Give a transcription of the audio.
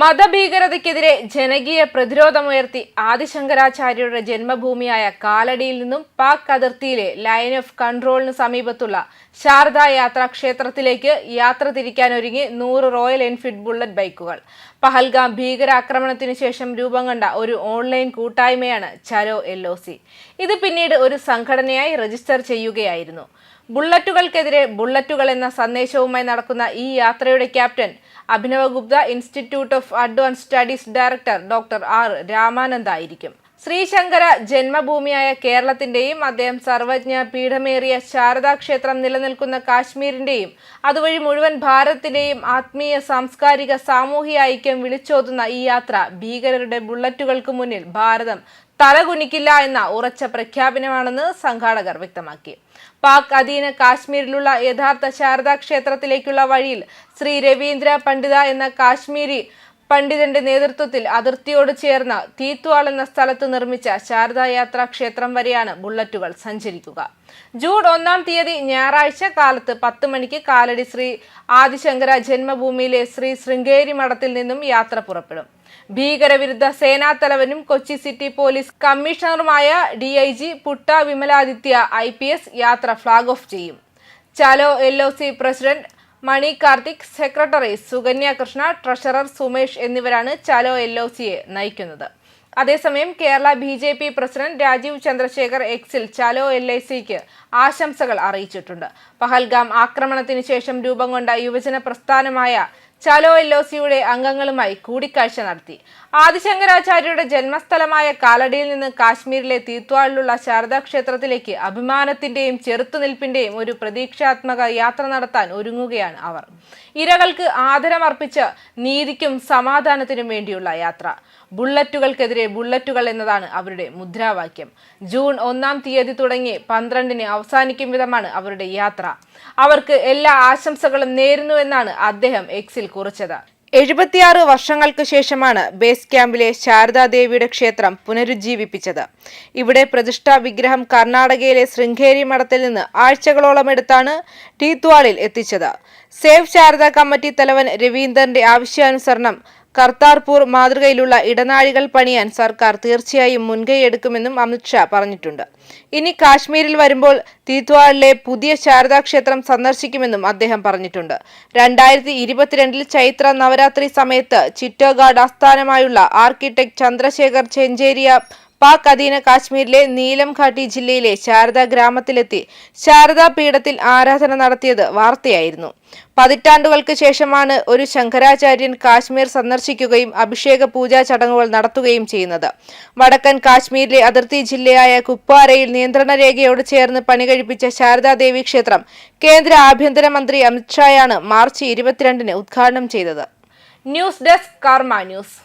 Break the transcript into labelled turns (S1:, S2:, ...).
S1: മതഭീകരതയ്ക്കെതിരെ ജനകീയ പ്രതിരോധമുയർത്തി ആദിശങ്കരാചാര്യരുടെ ജന്മഭൂമിയായ കാലടിയിൽ നിന്നും പാക് അതിർത്തിയിലെ ലൈൻ ഓഫ് കൺട്രോളിന് സമീപത്തുള്ള ശാരദാ യാത്രാ ക്ഷേത്രത്തിലേക്ക് യാത്ര തിരിക്കാനൊരുങ്ങി നൂറ് റോയൽ എൻഫീൽഡ് ബുള്ളറ്റ് ബൈക്കുകൾ. പഹൽഗാം ഭീകരാക്രമണത്തിന് ശേഷം രൂപം കണ്ട ഒരു ഓൺലൈൻ കൂട്ടായ്മയാണ് ചരോ എൽ ഇത് പിന്നീട് ഒരു സംഘടനയായി രജിസ്റ്റർ ചെയ്യുകയായിരുന്നു. ബുള്ളറ്റുകൾക്കെതിരെ ബുള്ളറ്റുകൾ എന്ന സന്ദേശവുമായി നടക്കുന്ന ഈ യാത്രയുടെ captain Abhinava Gupta institute of advance studies director doctor R Ramanand ആയിരിക്കും. ശ്രീശങ്കര ജന്മഭൂമിയായ കേരളത്തിന്റെയും അദ്ദേഹം സർവജ്ഞ പീഠമേറിയ ശാരദാ ക്ഷേത്രം നിലനിൽക്കുന്ന കാശ്മീരിന്റെയും അതുവഴി മുഴുവൻ ഭാരതത്തിന്റെയും ആത്മീയ സാംസ്കാരിക സാമൂഹിക ഐക്യം വിളിച്ചോതുന്ന ഈ യാത്ര ഭീകരരുടെ ബുള്ളറ്റുകൾക്ക് മുന്നിൽ ഭാരതം തലകുനിക്കില്ല എന്ന ഉറച്ച പ്രഖ്യാപനമാണെന്ന് സംഘാടകർ വ്യക്തമാക്കി. പാക് അധീന കാശ്മീരിലുള്ള യഥാർത്ഥ ശാരദാ ക്ഷേത്രത്തിലേക്കുള്ള വഴിയിൽ ശ്രീ രവീന്ദ്ര പണ്ഡിത എന്ന കാശ്മീരി പണ്ഡിതന്റെ നേതൃത്വത്തിൽ അതിർത്തിയോട് ചേർന്ന തീത്വാൾ എന്ന സ്ഥലത്ത് നിർമ്മിച്ച ശാരദായാത്രാ ക്ഷേത്രം വരെയാണ് ബുള്ളറ്റുകൾ സഞ്ചരിക്കുക. ജൂൺ ഒന്നാം തീയതി ഞായറാഴ്ച കാലത്ത് പത്ത് മണിക്ക് കാലടി ശ്രീ ആദിശങ്കര ജന്മഭൂമിയിലെ ശ്രീ ശൃംഗേരി മഠത്തിൽ നിന്നും യാത്ര പുറപ്പെടും. ഭീകരവിരുദ്ധ സേനാ തലവനും Kochi city police കമ്മീഷണറുമായ D I G Putta Vimaladitya I P S യാത്ര ഫ്ളാഗ് ഓഫ് ചെയ്യും. Chalo L O C president Mani Karthik secretary Sukanya Krishna treasurer Sumesh എന്നിവരാണ് ചാലോ എൽ ഒ സിയെ നയിക്കുന്നത്. അതേസമയം Kerala B J P president Rajeev Chandrasekhar എക്സിൽ Chalo L I സിക്ക് ആശംസകൾ അറിയിച്ചിട്ടുണ്ട്. പഹൽഗാം ആക്രമണത്തിന് ശേഷം രൂപം കൊണ്ട യുവജന പ്രസ്ഥാനമായ ചലോ എൽ ഒ സിയുടെ അംഗങ്ങളുമായി കൂടിക്കാഴ്ച നടത്തി. ആദിശങ്കരാചാര്യരുടെ ജന്മസ്ഥലമായ കാലടിയിൽ നിന്ന് കാശ്മീരിലെ തീത്വാളിലുള്ള ശാരദാ ക്ഷേത്രത്തിലേക്ക് അഭിമാനത്തിന്റെയും ചെറുത്തുനിൽപ്പിന്റെയും ഒരു പ്രതീക്ഷാത്മക യാത്ര നടത്താൻ ഒരുങ്ങുകയാണ് അവർ. ഇരകൾക്ക് ആദരമർപ്പിച്ച് നീതിക്കും സമാധാനത്തിനും വേണ്ടിയുള്ള യാത്ര. ബുള്ളറ്റുകൾക്കെതിരെ ബുള്ളറ്റുകൾ എന്നതാണ് അവരുടെ മുദ്രാവാക്യം. ജൂൺ ഒന്നാം തീയതി തുടങ്ങി പന്ത്രണ്ടിന് അവസാനിക്കും വിധമാണ് അവരുടെ യാത്ര. അവർക്ക് എല്ലാ ആശംസകളും നേരുന്നുവെന്നാണ് അദ്ദേഹം എക്സിൽ കുറിച്ചത്. എഴുപത്തിയാറ് വർഷങ്ങൾക്ക് ശേഷമാണ് ബേസ് ക്യാമ്പിലെ ശാരദാദേവിയുടെ ക്ഷേത്രം പുനരുജ്ജീവിപ്പിച്ചത്. ഇവിടെ പ്രതിഷ്ഠാ വിഗ്രഹം കർണാടകയിലെ ശൃംഗേരി മഠത്തിൽ നിന്ന് ആഴ്ചകളോളം എടുത്താണ് ടീത്വാളിൽ എത്തിച്ചത്. സേവ് ശാരദ കമ്മിറ്റി തലവൻ രവീന്ദ്രന്റെ ആവശ്യാനുസരണം കർത്താർപൂർ മാതൃകയിലുള്ള ഇടനാഴികൾ പണിയാൻ സർക്കാർ തീർച്ചയായും മുൻകൈയെടുക്കുമെന്നും അമിത്ഷാ പറഞ്ഞിട്ടുണ്ട്. ഇനി കാശ്മീരിൽ വരുമ്പോൾ തീത്വാളിലെ പുതിയ ശാരദാ ക്ഷേത്രം സന്ദർശിക്കുമെന്നും അദ്ദേഹം പറഞ്ഞിട്ടുണ്ട്. രണ്ടായിരത്തി ഇരുപത്തിരണ്ടിൽ ചൈത്ര നവരാത്രി സമയത്ത് ചിറ്റോഗാഡ് ആസ്ഥാനമായുള്ള ആർക്കിടെക്ട് ചന്ദ്രശേഖർ ചെഞ്ചേരിയ പാക് അധീന കാശ്മീരിലെ നീലംഘാട്ടി ജില്ലയിലെ ശാരദ ഗ്രാമത്തിലെത്തി ശാരദാ പീഠത്തിൽ ആരാധന നടത്തിയത് വാർത്തയായിരുന്നു. പതിറ്റാണ്ടുകൾക്ക് ശേഷമാണ് ഒരു ശങ്കരാചാര്യൻ കാശ്മീർ സന്ദർശിക്കുകയും അഭിഷേക പൂജാ ചടങ്ങുകൾ നടത്തുകയും ചെയ്യുന്നത്. വടക്കൻ കാശ്മീരിലെ അതിർത്തി ജില്ലയായ കുപ്വാരയിൽ നിയന്ത്രണ രേഖയോട് ചേർന്ന് പണികഴിപ്പിച്ച ശാരദാദേവി ക്ഷേത്രം കേന്ദ്ര ആഭ്യന്തരമന്ത്രി അമിത്ഷായാണ് മാർച്ച് ഇരുപത്തിരണ്ടിന് ഉദ്ഘാടനം ചെയ്തത്. News desk Karma news.